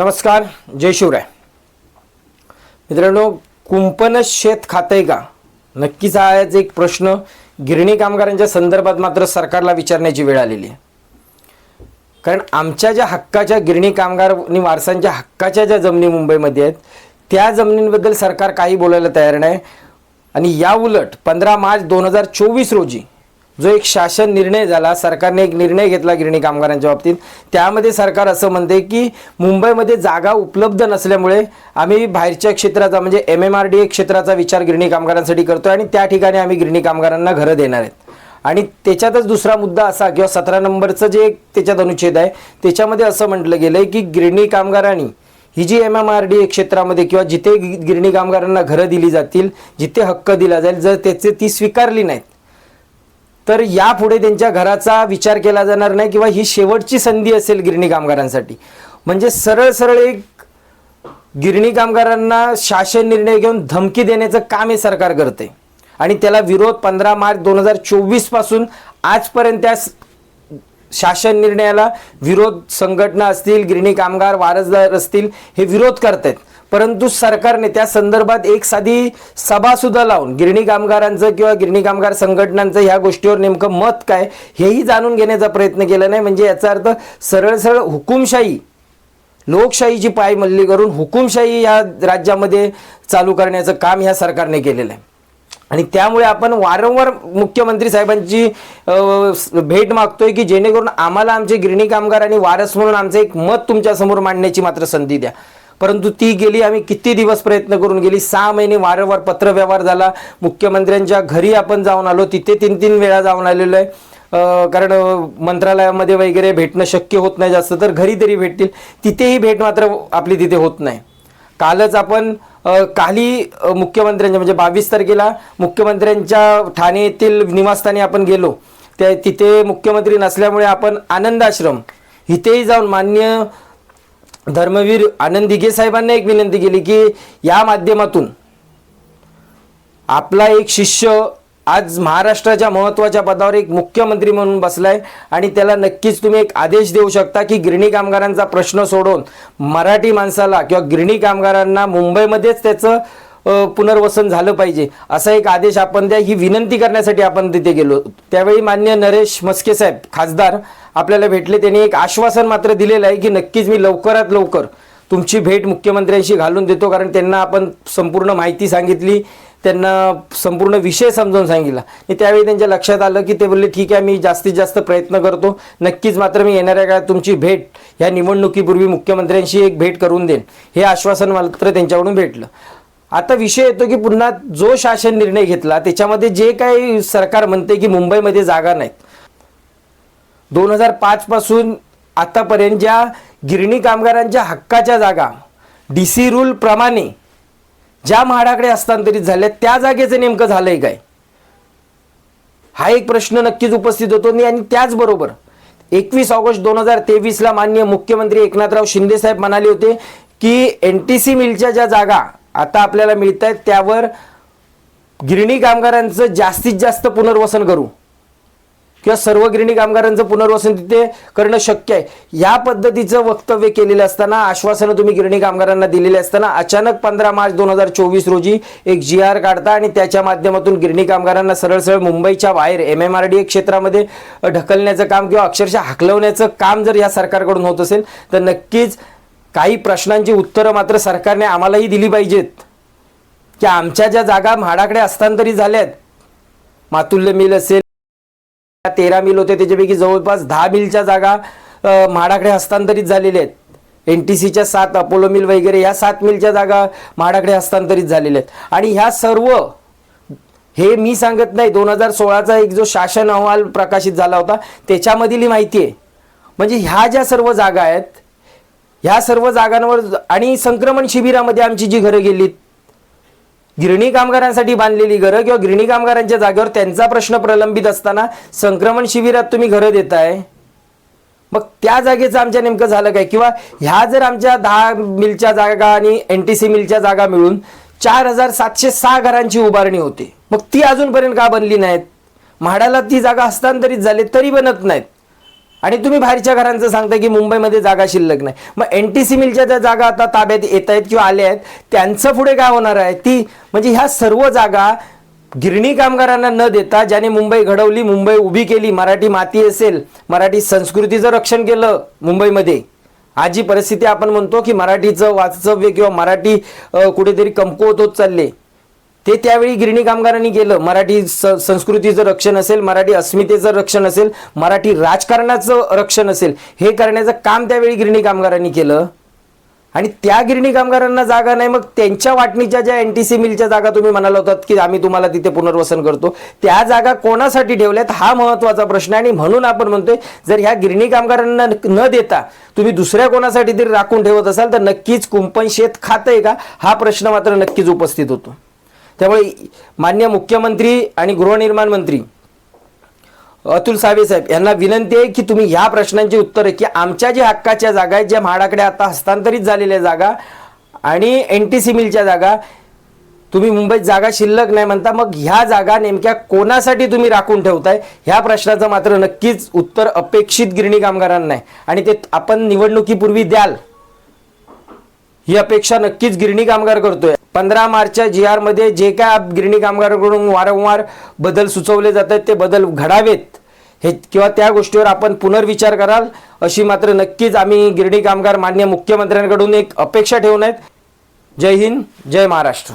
नमस्कार जय शिवराय. मित्रांनो कुंपण शेत खातंय का? नक्कीच हा एक प्रश्न गिरणी कामगारांच्या संदर्भात मात्र सरकारला विचारण्याची वेळ आलेली आहे. कारण आमच्या ज्या हक्काच्या गिरणी कामगार आणि वारसांच्या हक्काच्या ज्या जमिनी मुंबईमध्ये आहेत त्या जमिनींबद्दल सरकार काही बोलायला तयार नाही. आणि या उलट पंधरा मार्च दोन हजार चोवीस रोजी जो एक शासन निर्णय झाला सरकारने एक निर्णय घेतला गिरणी कामगारांच्या बाबतीत. त्यामध्ये सरकार असं म्हणते की मुंबईमध्ये जागा उपलब्ध नसल्यामुळे आम्ही बाहेरच्या क्षेत्राचा म्हणजे M M R D A क्षेत्राचा विचार गिरणी कामगारांसाठी करतोय आणि त्या ठिकाणी आम्ही गिरणी कामगारांना घरं देणार आहेत. आणि त्याच्यातच दुसरा मुद्दा असा किंवा सतरा नंबरचं जे एक त्याच्यात अनुच्छेद आहे त्याच्यामध्ये असं म्हटलं गेलं आहे की गिरणी कामगारांनी ही जी एम एम आर डी क्षेत्रामध्ये किंवा जिथे गिरणी कामगारांना घरं दिली जातील जिथे हक्क दिला जाईल जर त्याचे ती स्वीकारली नाहीत तर यापुढे त्यांच्या घराचा विचार केला जाणार नाही किंवा ही शेवटची संधी असेल गिरणी कामगारांसाठी. म्हणजे सरळ सरळ एक गिरणी कामगारांना शासन निर्णय घेऊन धमकी देण्याचं काम हे सरकार करते आणि त्याला विरोध पंधरा मार्च दोन हजार चोवीसपासून आजपर्यंत त्या शासन निर्णयाला विरोध संघटना असतील गिरणी कामगार वारसदार असतील हे विरोध करतायत. परंतु सरकारने त्या संदर्भात एक साधी सभासुद्धा लावून गिरणी कामगारांचं किंवा गिरणी कामगार संघटनांचं ह्या गोष्टीवर नेमकं मत काय हेही जाणून घेण्याचा प्रयत्न केला नाही. म्हणजे याचा अर्थ सरळ सरळ हुकुमशाही लोकशाहीची पायमल्ली करून हुकुमशाही या राज्यामध्ये चालू करण्याचं काम ह्या सरकारने केलेलं आहे. आणि त्यामुळे आपण वारंवार मुख्यमंत्री साहेबांची भेट मागतोय की जेणेकरून आम्हाला आमचे गिरणी कामगार आणि वारस म्हणून आमचं एक मत तुमच्यासमोर मांडण्याची मात्र संधी द्या. परंतु ती गेली आम्ही किती दिवस प्रयत्न करून गेली? सहा महिने वारंवार पत्रव्यवहार झाला. मुख्यमंत्र्यांच्या घरी आपण जाऊन आलो. तिथे तीन तीन वेळा जाऊन आलेलो आहे. कारण मंत्रालयामध्ये वगैरे भेटणं शक्य होत नाही जास्त तर घरी तरी भेटतील. तिथेही भेट मात्र आपली तिथे होत नाही. कालच आपण काही काली मुख्यमंत्र्यांच्या म्हणजे बावीस तारखेला मुख्यमंत्र्यांच्या ठाणे येथील निवासस्थानी आपण गेलो. त्या तिथे मुख्यमंत्री नसल्यामुळे आपण आनंद आश्रम इथेही जाऊन मान्य धर्मवीर आनंद दिघे साहेबांना एक विनंती केली की या माध्यमातून आपला एक शिष्य आज महाराष्ट्राच्या महत्त्वाच्या पदावर एक मुख्यमंत्री म्हणून बसलाय आणि त्याला नक्कीच तुम्ही एक आदेश देऊ शकता की गिरणी कामगारांचा प्रश्न सोडून मराठी माणसाला किंवा गिरणी कामगारांना मुंबईमध्येच त्याचं पुनर्वसन झालं पाहिजे असा एक आदेश आपण द्या. ही विनंती करण्यासाठी आपण तिथे गेलो. त्यावेळी मान्य नरेश मस्के साहेब खासदार आपल्याला भेटले. त्यांनी एक आश्वासन मात्र दिलेलं आहे की नक्कीच मी लवकरात लवकर तुमची भेट मुख्यमंत्र्यांशी घालून देतो कारण त्यांना आपण संपूर्ण माहिती सांगितली. त्यांना संपूर्ण विषय समजावून सांगितला. आणि त्यावेळी त्यांच्या लक्षात आलं की ते बोलले ठीक आहे मी जास्तीत जास्त प्रयत्न करतो. नक्कीच मात्र मी येणाऱ्या काळात तुमची भेट ह्या निवडणुकीपूर्वी मुख्यमंत्र्यांशी एक भेट करून देईन. हे आश्वासन मात्र त्यांच्याकडून भेटलं. आता विषय येतो की पुन्हा जो शासन निर्णय घेतला त्याच्यामध्ये जे काही सरकार म्हणते की मुंबईमध्ये जागा नाहीत. दोन हजार पाचपासून आतापर्यंत ज्या गिरणी कामगारांच्या हक्काच्या जागा डी सी रूलप्रमाणे ज्या म्हाडाकडे हस्तांतरित झाल्या त्या जागेचं नेमकं झालंय काय? हा एक प्रश्न नक्कीच उपस्थित होतो आणि आणि त्याचबरोबर एकवीस ऑगस्ट दोन हजार तेवीसला माननीय मुख्यमंत्री एकनाथराव शिंदे साहेब म्हणाले होते की एन टी सी मिलच्या ज्या जागा आता आपल्याला मिळत आहेत त्यावर गिरणी कामगारांचं जास्तीत जास्त पुनर्वसन करू. किंवा सर्व गिरणी कामगारांचं पुनर्वसन तिथे करणं शक्य आहे. या पद्धतीचं वक्तव्य केलेलं असताना आश्वासनं तुम्ही गिरणी कामगारांना दिलेली असताना अचानक पंधरा मार्च दोन हजार चोवीस रोजी एक जी आर काढता आणि त्याच्या माध्यमातून गिरणी कामगारांना सरळ सरळ मुंबईच्या बाहेर एम एम आर डी क्षेत्रामध्ये ढकलण्याचं काम किंवा अक्षरशः हाकलवण्याचं काम जर या सरकारकडून होत असेल तर नक्कीच काही प्रश्नांची उत्तरं मात्र सरकारने आम्हालाही दिली पाहिजेत. की आमच्या ज्या जागा म्हाडाकडे हस्तांतरित झाल्यात मातुल्य मिल असेल तेरा मिल होते त्याच्यापैकी जवळपास दहा मिलच्या जागा म्हाडाकडे हस्तांतरित झालेल्या आहेत. एन टी सीच्या सात अपोलो मिल वगैरे या सात मिलच्या जागा म्हाडाकडे हस्तांतरित झालेल्या आहेत. आणि ह्या सर्व हे मी सांगत नाही दोन हजार सोळाचा एक जो शासन अहवाल प्रकाशित झाला होता त्याच्यामधील ही माहिती आहे. म्हणजे ह्या ज्या सर्व जागा आहेत ह्या सर्व जागांवर आणि संक्रमण शिबिरामध्ये आमची जी घरं गेलीत गिरणी कामगारांसाठी बांधलेली घरं किंवा गिरणी कामगारांच्या जागेवर त्यांचा प्रश्न प्रलंबित असताना संक्रमण शिबिरात तुम्ही घरं देताय? मग त्या जागेचं आमच्या नेमकं झालं काय? किंवा ह्या जर आमच्या दहा मिलच्या जागा आणि एन टी सी मिलच्या जागा मिळून चार हजार सातशे सहा घरांची उभारणी होते. मग ती अजूनपर्यंत का बनली नाहीत? म्हाडाला ती जागा हस्तांतरित झाली तरी बनत नाहीत. आणि तुम्ही बाहेरच्या घरांचं सांगता की मुंबईमध्ये जागा शिल्लक नाही. मग एन टी सी मिलच्या ज्या जागा आता ताब्यात येत आहेत किंवा आल्या आहेत त्यांचं पुढे काय होणार आहे? ती म्हणजे ह्या सर्व जागा गिरणी कामगारांना न देता ज्याने मुंबई घडवली मुंबई उभी केली मराठी माती असेल मराठी संस्कृतीचं रक्षण केलं मुंबईमध्ये. आज जी परिस्थिती आपण म्हणतो की मराठीचं वास्तव्य किंवा मराठी कुठेतरी कमकुवत होत चालले. ते त्यावेळी गिरणी कामगारांनी केलं. मराठी संस्कृतीचं रक्षण असेल मराठी अस्मितेचं रक्षण असेल मराठी राजकारणाचं रक्षण असेल हे करण्याचं काम त्यावेळी गिरणी कामगारांनी केलं. आणि त्या गिरणी कामगारांना जागा नाही मग त्यांच्या वाटणीच्या ज्या एन टी सी मिलच्या जागा तुम्ही म्हणाला होतात की आम्ही तुम्हाला तिथे पुनर्वसन करतो त्या जागा कोणासाठी ठेवल्यात हा महत्त्वाचा प्रश्न आहे. आणि म्हणून आपण म्हणतोय जर ह्या गिरणी कामगारांना न देता तुम्ही दुसऱ्या कोणासाठी तरी राखून ठेवत असाल तर नक्कीच कुंपण शेत खातंय का? हा प्रश्न मात्र नक्कीच उपस्थित होतो. त्यामुळे मान्य मुख्यमंत्री आणि गृहनिर्माण मंत्री अतुल सावे साहेब यांना विनंती आहे की तुम्ही ह्या प्रश्नांची उत्तरं की आमच्या ज्या हक्काच्या जागा आहेत ज्या म्हाडाकडे आता हस्तांतरित झालेल्या जागा आणि एन टी सी मिलच्या जागा तुम्ही मुंबईत जागा शिल्लक नाही म्हणता मग ह्या जागा नेमक्या कोणासाठी तुम्ही राखून ठेवताय? ह्या प्रश्नाचं मात्र नक्कीच उत्तर अपेक्षित गिरणी कामगारांना आहे. आणि ते आपण निवडणुकीपूर्वी द्याल. ही अपेक्षा नक्कीच गिरणी कामगार करतोय. पंधरा मार्चच्या जी आरमध्ये जे काय गिरणी कामगारांकडून वारंवार बदल सुचवले जात आहेत ते बदल घडावेत. हे किंवा त्या गोष्टीवर आपण पुनर्विचार कराल अशी मात्र नक्कीच आम्ही गिरणी कामगार मान्य मुख्यमंत्र्यांकडून एक अपेक्षा ठेवून आहेत. जय हिंद जय महाराष्ट्र.